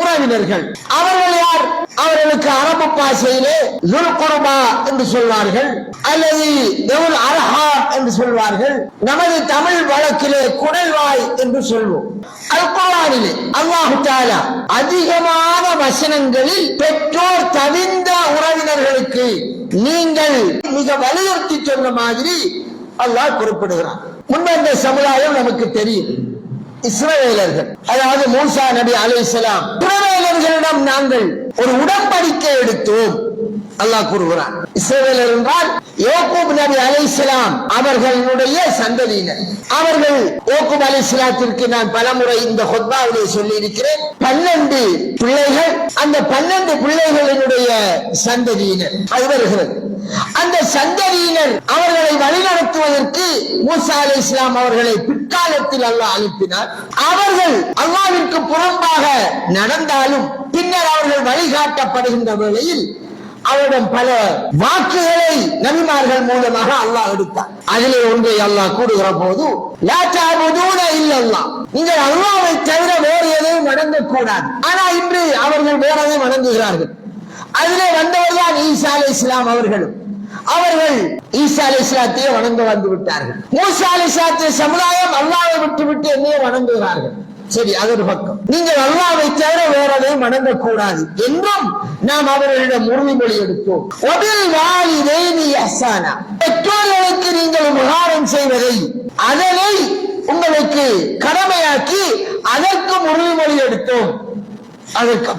உறவினர்கள். அவர்கள் யார்? அவர்களுக்கு அரபு பாஷையிலே குருபா என்று சொல்வார்கள். அல்லது எவுல் அரஹாம் என்று சொல்வார்கள். நமது தமிழ் வழக்கிலே குடல்வாய் என்று சொல்வோம். அல் குர்ஆனிலே அல்லாஹு தாலா அதிகமான வசனங்களில் பெற்றோர் தவிந்த உறவினர்களுக்கு நீங்கள் மிக வலியுறுத்தி சொன்ன மாதிரி அல்லாஹ் குறிப்பிடுகிறான். முன்வந்த சமுதாயம் நமக்கு தெரியும். இஸ்ரேலர்கள் அதாவது மூசா நபி அலைஹிஸ்ஸலாம் இஸ்ரேலர்களிடம் நாங்கள் ஒரு உடன்படிக்கை எடுத்தோம். அல்லாஹ் கூறுகிறான். இஸ்ரவேலர் என்றால் யோகூப் நபி அலைஹிஸ்ஸலாம் அவர்களுடைய சந்ததியினர். அவர்கள் யோகூப் அலைஹிஸ்ஸலாத்திற்கு நான் பலமுறை இந்த ஹொத்பாவிலே சொல்லி இருக்கிறேன் பன்னெண்டு பிள்ளைகள் அந்த பன்னெண்டு பிள்ளைகளினுடைய சந்ததியினர். அது வருகிறது. அந்த சந்ததியினர் அவர்களை வழிநடத்துவதற்கு மூசா அலி இஸ்லாம் அவர்களை பிற்காலத்தில் அல்லாஹ் அனுப்பினார். அவர்கள் அல்லாவிற்கு புறம்பாக நடந்தாலும் பின்னர் அவர்கள் வழிகாட்டப்படுகின்ற வேளையில் அவரிடம் பல வாக்குகளை நபிமார்கள் மூலமாக அல்லாஹ் எடுத்தார். அதிலே ஒன்றை அல்லாஹ் கூடுகிற போது லா நீங்கள் அல்லாவை தவிர வேறு எதையும் வணங்கக்கூடாது. ஆனா இன்று அவர்கள் வேற எதையும் வணங்குகிறார்கள். அதிலே வந்தவர் தான் ஈசா அலி இஸ்லாம் அவர்களும். அவர்கள் ஈசா அலி இஸ்லாத்தையே வணங்க வந்து விட்டார்கள். மூசா அலி இஸ்லாத்திய சமுதாயம் அல்லாவை விட்டு விட்டு என்னையே வணங்குகிறார்கள். சரி அது ஒரு பக்கம். நீங்கள் அல்லாவை தவிர வேற எதையும் வணங்க கூடாது என்றும் நாம் அவர்களிடம் உறுதிமொழி எடுத்தோம். ஒபில் வாலிதேனி அசானா பெற்றோர்களுக்கு நீங்கள் உபகாரம் செய்வதை அதனை உங்களுக்கு கடமையாக்கி அதற்கும் உறுதிமொழி எடுத்தோம். அதற்கு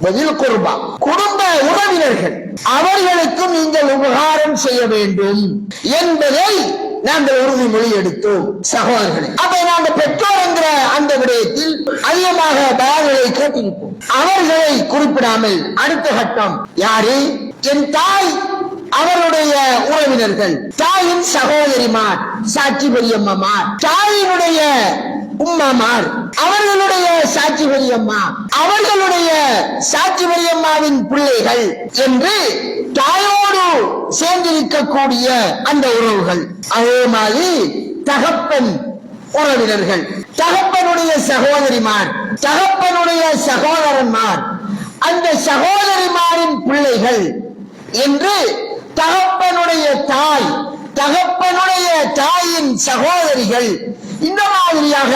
பதில் குருபா குடும்ப உறவினர்கள் அவர்களுக்கும் நீங்கள் உபகாரம் செய்ய வேண்டும் என்பதை நாங்கள் உறுதிமொழி எடுத்தோம் சகோதரர்களே. அப்ப நாங்கள் பெற்றோர் என்கிற அந்த விடயத்தில் அதிகமாக பயான்களை கேட்டிருப்போம். அவர்களை குறிப்பிடாமல் அடுத்த கட்டம் யாரு? என் தாய் அவருடைய உறவினர்கள். தாயின் சகோதரிமார் சாட்சி பெரியம்மார் தாயினுடைய உம்மாமார். அவர்களுடைய சாட்சி பெரியம்மா அவர்களுடைய சாட்சி பெரியம்மாவின் பிள்ளைகள் என்று தாயோடு சேர்ந்திருக்கக்கூடிய அந்த உறவுகள். அதே மாதிரி தகப்பன் உறவினர்கள். தகப்பனுடைய சகோதரிமார் தகப்பனுடைய சகோதரன்மார் அந்த சகோதரிமாரின் பிள்ளைகள் என்று தகப்பனுடைய தாய் தகப்பனுடைய தாயின் சகோதரிகள் இந்த மாதிரியாக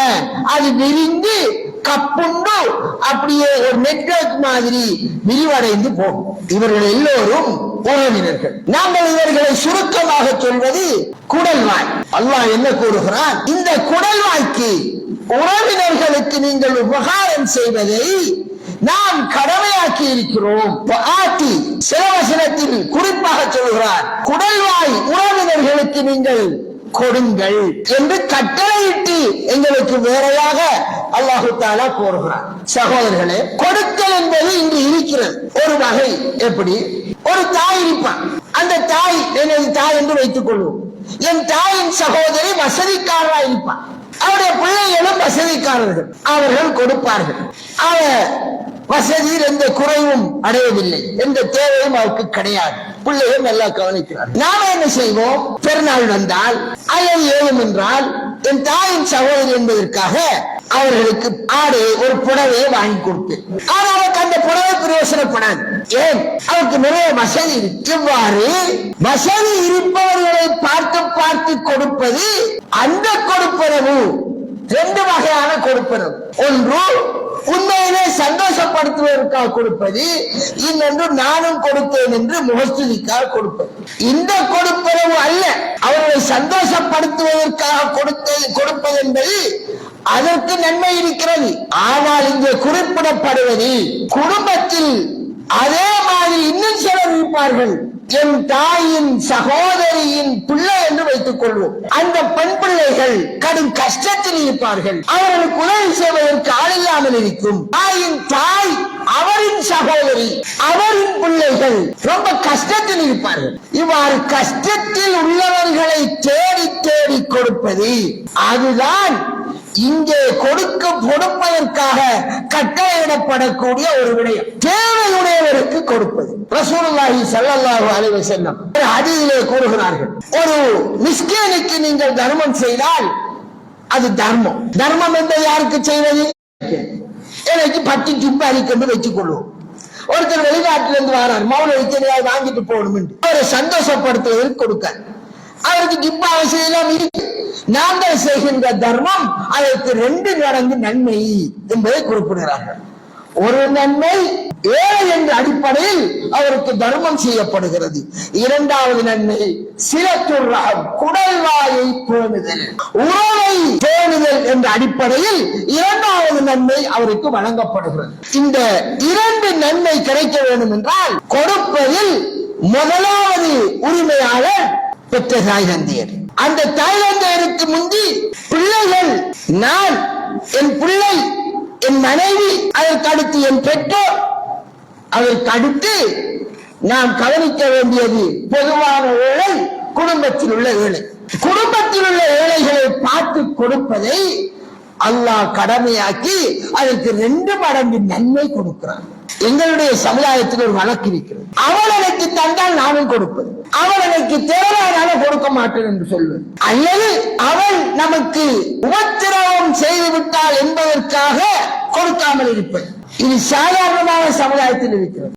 அது விரிந்து கப்புண்டு அப்படியே ஒரு நெட்வொர்க் மாதிரி விரிவடைந்து போகும். இவர்கள் எல்லோரும் உறவினர்கள். நாங்கள் இவர்களை சுருக்கமாக சொல்வது குடல்வாய் அல்லாஹ் என்ன கூறுகிறான்? இந்த குடல்வாய்க்கு உறவினர்களுக்கு நீங்கள் உபகாரம் செய்வதை நாம் கடமையாக்கி இருக்கிறோம். ஆட்டி சிலவசனத்தில் குறிப்பாக சொல்கிறார். குடல்வாய் உறவினர்களுக்கு நீங்கள் கொடுங்கள் என்று கட்டளையிட்டு எங்களுக்கு வேறையாக அல்லாஹு தாலா கூறுகிறார் சகோதரர்களே கொடுத்தல் என்பது இன்று இருக்கிறது. ஒரு வகை எப்படி? ஒரு தாய் இருப்பான். அந்த தாய் எனது தாய் என்று வைத்துக் கொள்வோம் என் தாயின் சகோதரி வசதிக்காரரா இருப்பான். அவருடைய பிள்ளைகளும் வசதிக்காரர்கள். அவர்கள் கொடுப்பார்கள். அவர் வசதியில் எந்த குறைவும் அடையவில்லை. எந்த தேவையும் அவருக்கு கிடையாது. பிள்ளைகள் நல்லா கவனிக்கிறார். நாம என்ன செய்வோம்? பெருநாள் வந்தால் அல்லது ஏதும் என்றால் என் தாயின் சகோதரி என்பதற்காக அவர்களுக்கு ஆடு ஒரு புடவையை வாங்கி கொடுப்பேன் ஆனால் அவருக்கு அந்த புடவை பிரயோசனப்படாது. ஏன்? அவருக்கு நிறைய வசதி இவ்வாறு வசதி இருப்பவர்களை பார்த்து பார்த்து கொடுப்பது அந்த கொடுப்பனவு. ரெண்டு வகையான கொடுப்பனவு. ஒன்று உண்மையிலே சந்தோஷப்படுத்துவதற்காக கொடுப்பது. இன்னொன்று நானும் கொடுத்தேன் என்று முகஸ்துதிக்காக கொடுப்பது. இந்த கொடுப்பனவு அல்ல. அவருடைய சந்தோஷப்படுத்துவதற்காக கொடுத்தது கொடுப்பது என்பது அதற்கு நன்மை இருக்கிறது. ஆனால் இங்கே குறிப்பிடப்படுவது குடும்பத்தில் அதே மாதிரி இன்னும் சிலர் இருப்பார்கள். என் தாயின் சகோதரியின் பிள்ளை என்று வைத்துக் கொள்வோம். அந்த பெண் பிள்ளைகள் கடும் கஷ்டத்தில் இருப்பார்கள். அவர்களுக்கு உதவி செய்வதற்கு ஆளில்லாமல் இருக்கும். தாயின் தாய் அவரின் சகோதரி. அவர் பிள்ளைகள் ரொம்ப கஷ்டத்தில் இருப்பார்கள். இவ்வாறு கஷ்டத்தில் உள்ளவர்களை தேடி தேடி கொடுப்பது அதுதான் இங்கே கொடுக்க கொடுப்பதற்காக கட்டளையிடப்படக்கூடிய ஒரு விடயம். தேவையுடையவருக்கு கொடுப்பது. ரசூலுல்லாஹி சல்லல்லாஹு அலைஹி வஸல்லம் ஒரு ஹதீஸிலே கூறுகிறார்கள். ஒரு மிஸ்கீனுக்கு நீங்கள் தர்மம் செய்தால் அது தர்மம். தர்மம் என்பது யாருக்கு செய்வது? எனக்கு. பட்டி பத்து ஜிப்பு அளிக்கொண்டு வச்சுக் கொள்வோம் ஒருத்தர் வெளிநாட்டிலிருந்து வரார் மௌன எத்தனையாவது வாங்கிட்டு போகணும் அவரை சந்தோஷப்படுத்துவதற்கு கொடுக்க. அவருக்கு ஜிப்பு அவசியம் எல்லாம் இருக்கு நாங்கள் செய்கின்ற தர்மம் அதற்கு ரெண்டு நடந்து நன்மை என்பதை குறிப்பிடுகிறார்கள். ஒரு நன்மை ஏழை என்ற அடிப்படையில் அவருக்கு தர்மம் செய்யப்படுகிறது. இரண்டாவது நன்மை சில சிலத்துறாம் குடல்வாயை பேணுதல். உறவை பேணுதல் என்ற அடிப்படையில் இரண்டாவது நன்மை அவருக்கு வழங்கப்படுகிறது. இந்த இரண்டு நன்மை கிடைக்க வேண்டும் என்றால் கொடுப்பதில் முதலாவது உரிமையாளர் பெற்ற தாய் தந்தையர். அந்த தாய் தந்தையருக்கு முந்தி பிள்ளைகள் நான் என் பிள்ளை என் மனைவி அதற்கு அடுத்து என் பெற்றோர் அதற்கு அடுத்து நாம் கவனிக்க வேண்டியது பொதுவான ஏழை குடும்பத்தில் உள்ள ஏழை. குடும்பத்தில் உள்ள ஏழைகளை பார்த்து கொடுப்பதை அல்லாஹ் கடமையாக்கி அதற்கு ரெண்டு மடங்கு நன்மை கொடுக்கிறான். எங்களுடைய சமுதாயத்தில் ஒரு வழக்கு இருக்கிறது. அவள் எனக்கு தந்தால் நானும் கொடுப்பது அவள் எனக்கு தேவையான கொடுக்க மாட்டேன் என்று சொல்வது அல்லது அவள் நமக்கு உபத்திரவம் செய்துவிட்டாள் என்பதற்காக கொடுக்காமல் இருப்பது இது சாதாரணமான சமுதாயத்தில் இருக்கிறது